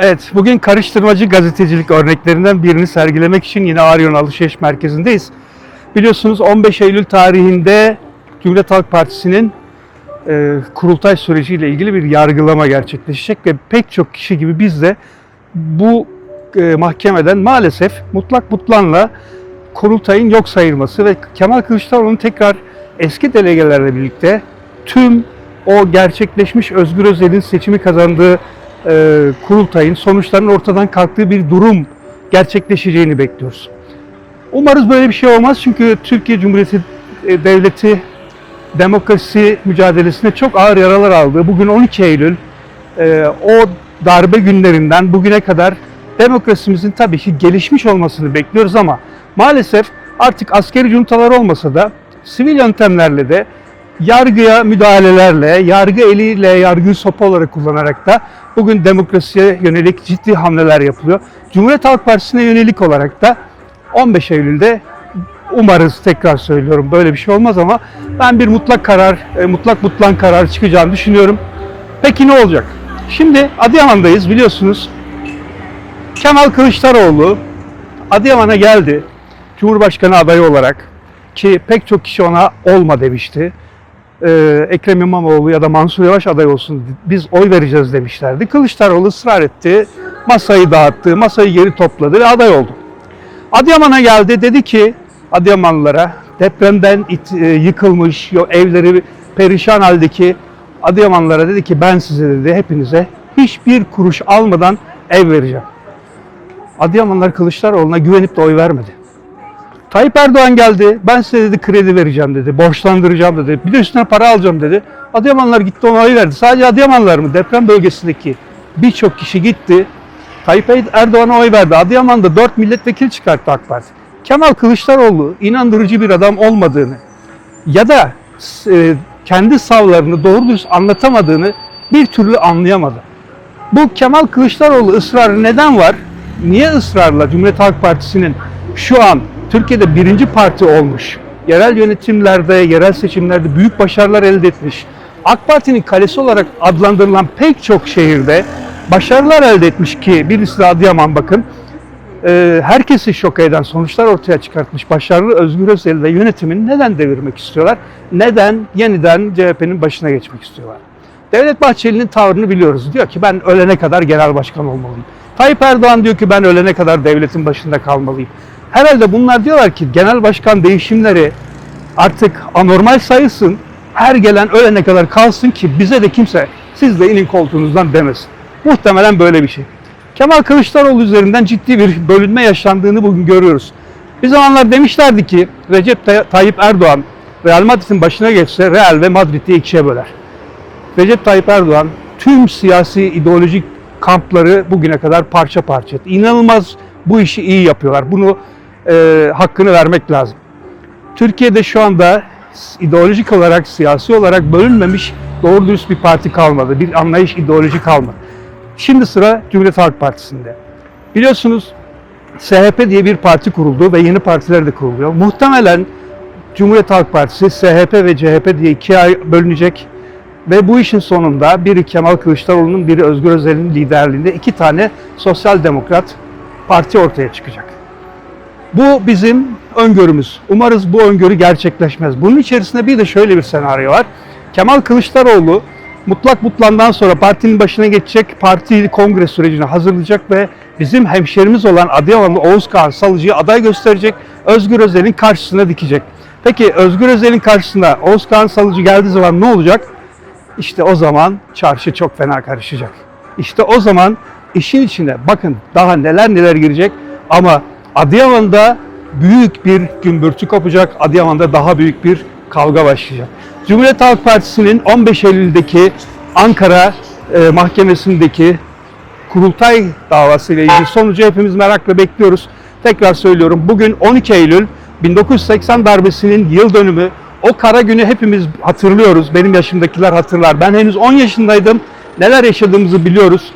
Evet, bugün karıştırmacı gazetecilik örneklerinden birini sergilemek için yine Aryon Alışveriş Merkezi'ndeyiz. Biliyorsunuz 15 Eylül tarihinde Cumhuriyet Halk Partisi'nin e, kurultay süreciyle ilgili bir yargılama gerçekleşecek ve pek çok kişi gibi biz de bu e, mahkemeden maalesef mutlak butlanla kurultayın yok sayılması ve Kemal Kılıçdaroğlu'nun tekrar eski delegelerle birlikte tüm o gerçekleşmiş Özgür Özel'in seçimi kazandığı e, kurultayın sonuçlarının ortadan kalktığı bir durum gerçekleşeceğini bekliyoruz. Umarız böyle bir şey olmaz çünkü Türkiye Cumhuriyeti e, Devleti demokrasi mücadelesinde çok ağır yaralar aldı. Bugün 12 Eylül e, o darbe günlerinden bugüne kadar demokrasimizin tabii ki gelişmiş olmasını bekliyoruz ama maalesef artık askeri juntalar olmasa da sivil yöntemlerle de yargıya müdahalelerle, yargı eliyle yargıyı sopa olarak kullanarak da bugün demokrasiye yönelik ciddi hamleler yapılıyor. Cumhuriyet Halk Partisi'ne yönelik olarak da 15 Eylül'de umarız tekrar söylüyorum böyle bir şey olmaz ama ben bir mutlak karar, e, mutlak mutlan karar çıkacağını düşünüyorum. Peki ne olacak? Şimdi Adıyaman'dayız biliyorsunuz. Kemal Kılıçdaroğlu Adıyaman'a geldi. Cumhurbaşkanı adayı olarak ki pek çok kişi ona olma demişti. Ee, Ekrem İmamoğlu ya da Mansur Yavaş aday olsun biz oy vereceğiz demişlerdi. Kılıçdaroğlu ısrar etti. Masayı dağıttı, masayı geri topladı ve aday oldu. Adıyaman'a geldi dedi ki Adıyamanlılara depremden it- e, yıkılmış evleri perişan haldeki Adıyamanlılara dedi ki ben size dedi hepinize hiçbir kuruş almadan ev vereceğim. Adıyamanlar Kılıçdaroğlu'na güvenip de oy vermedi. Tayyip Erdoğan geldi. Ben size dedi kredi vereceğim dedi. Borçlandıracağım dedi. Bir de üstüne para alacağım dedi. Adıyamanlar gitti ona oy verdi. Sadece Adıyamanlar mı? Deprem bölgesindeki birçok kişi gitti. Tayyip Erdoğan'a oy verdi. Adıyaman'da 4 milletvekili çıkarttı AK Parti. Kemal Kılıçdaroğlu inandırıcı bir adam olmadığını ya da e, kendi savlarını doğru dürüst anlatamadığını bir türlü anlayamadı. Bu Kemal Kılıçdaroğlu ısrarı neden var? Niye ısrarla Cumhuriyet Halk Partisi'nin şu an Türkiye'de birinci parti olmuş, yerel yönetimlerde, yerel seçimlerde büyük başarılar elde etmiş, AK Parti'nin kalesi olarak adlandırılan pek çok şehirde başarılar elde etmiş ki birisi de Adıyaman bakın, e, herkesi şok eden sonuçlar ortaya çıkartmış başarılı Özgür Özel ve yönetimini neden devirmek istiyorlar? Neden yeniden CHP'nin başına geçmek istiyorlar? Devlet Bahçeli'nin tavrını biliyoruz. Diyor ki ben ölene kadar genel başkan olmalıyım. Tayyip Erdoğan diyor ki ben ölene kadar devletin başında kalmalıyım. Herhalde bunlar diyorlar ki genel başkan değişimleri artık anormal sayılsın. Her gelen ölene kadar kalsın ki bize de kimse siz de inin koltuğunuzdan demesin. Muhtemelen böyle bir şey. Kemal Kılıçdaroğlu üzerinden ciddi bir bölünme yaşandığını bugün görüyoruz. Bir zamanlar demişlerdi ki Recep Tay- Tayyip Erdoğan Real Madrid'in başına geçse Real ve Madrid'i ikiye böler. Recep Tayyip Erdoğan tüm siyasi ideolojik kampları bugüne kadar parça parça etti. İnanılmaz bu işi iyi yapıyorlar. Bunu e, hakkını vermek lazım. Türkiye'de şu anda ideolojik olarak, siyasi olarak bölünmemiş doğru dürüst bir parti kalmadı. Bir anlayış, ideoloji kalmadı. Şimdi sıra Cumhuriyet Halk Partisi'nde. Biliyorsunuz SHP diye bir parti kuruldu ve yeni partiler de kuruluyor. Muhtemelen Cumhuriyet Halk Partisi, SHP ve CHP diye ikiye bölünecek. Ve bu işin sonunda biri Kemal Kılıçdaroğlu'nun, biri Özgür Özel'in liderliğinde iki tane sosyal demokrat parti ortaya çıkacak. Bu bizim öngörümüz. Umarız bu öngörü gerçekleşmez. Bunun içerisinde bir de şöyle bir senaryo var. Kemal Kılıçdaroğlu mutlak mutlandan sonra partinin başına geçecek, parti kongre sürecini hazırlayacak ve bizim hemşerimiz olan Adıyamanlı Oğuz Kağan Salıcı'yı aday gösterecek, Özgür Özel'in karşısına dikecek. Peki Özgür Özel'in karşısına Oğuz Kağan Salıcı geldiği zaman ne olacak? İşte o zaman çarşı çok fena karışacak. İşte o zaman işin içine bakın daha neler neler girecek ama Adıyaman'da büyük bir gümbürtü kopacak. Adıyaman'da daha büyük bir kavga başlayacak. Cumhuriyet Halk Partisi'nin 15 Eylül'deki Ankara e, Mahkemesi'ndeki kurultay davasıyla ilgili sonucu hepimiz merakla bekliyoruz. Tekrar söylüyorum bugün 12 Eylül 1980 darbesinin yıl dönümü. O kara günü hepimiz hatırlıyoruz. Benim yaşımdakiler hatırlar. Ben henüz 10 yaşındaydım. Neler yaşadığımızı biliyoruz.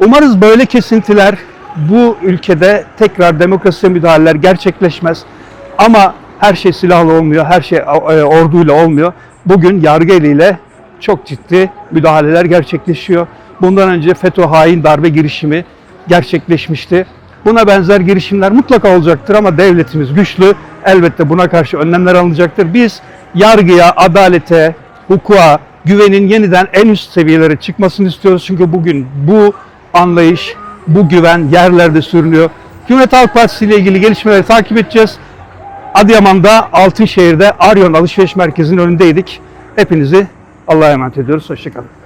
Umarız böyle kesintiler bu ülkede tekrar demokrasiye müdahaleler gerçekleşmez. Ama her şey silahla olmuyor, her şey e, orduyla olmuyor. Bugün yargı eliyle çok ciddi müdahaleler gerçekleşiyor. Bundan önce FETÖ hain darbe girişimi gerçekleşmişti. Buna benzer girişimler mutlaka olacaktır ama devletimiz güçlü. Elbette buna karşı önlemler alınacaktır. Biz yargıya, adalete, hukuka, güvenin yeniden en üst seviyelere çıkmasını istiyoruz. Çünkü bugün bu anlayış, bu güven yerlerde sürünüyor. Cumhuriyet Halk Partisi ile ilgili gelişmeleri takip edeceğiz. Adıyaman'da Altınşehir'de Aryon Alışveriş Merkezi'nin önündeydik. Hepinizi Allah'a emanet ediyoruz. Hoşçakalın.